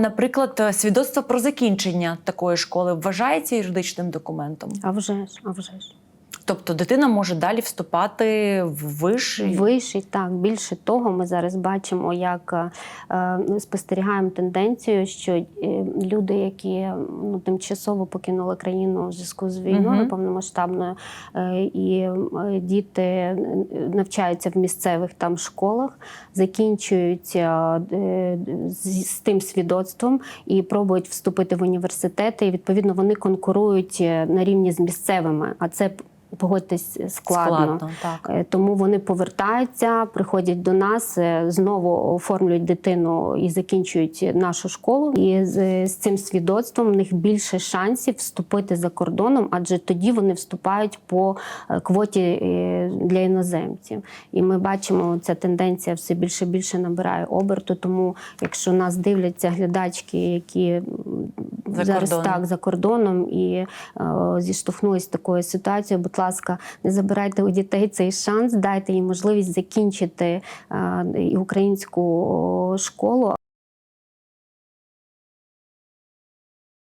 наприклад, свідоцтво про закінчення такої школи вважається юридичним документом. А вже ж, а вже ж. Тобто дитина може далі вступати в виш. Вищий, так. Більше того, ми зараз бачимо, як е, ну, спостерігаємо тенденцію, що е, люди, які ну, тимчасово покинули країну в зв'язку з війною Мгм. повномасштабною, е, і е, діти е, навчаються в місцевих там школах, закінчують е, е, з, з тим свідоцтвом і пробують вступити в університети. І відповідно вони конкурують е, на рівні з місцевими. А це погодьтесь складно. так. Е, Тому вони повертаються, приходять до нас, е, знову оформлюють дитину і закінчують нашу школу. І з, з цим свідоцтвом в них більше шансів вступити за кордоном, адже тоді вони вступають по е, квоті е, для іноземців. І ми бачимо, ця тенденція все більше і більше набирає оберту. Тому, якщо нас дивляться глядачки, які За зараз кордоном. так за кордоном і е, зіштовхнулись такою ситуацією, будь ласка, не забирайте у дітей цей шанс, дайте їм можливість закінчити е, і українську школу.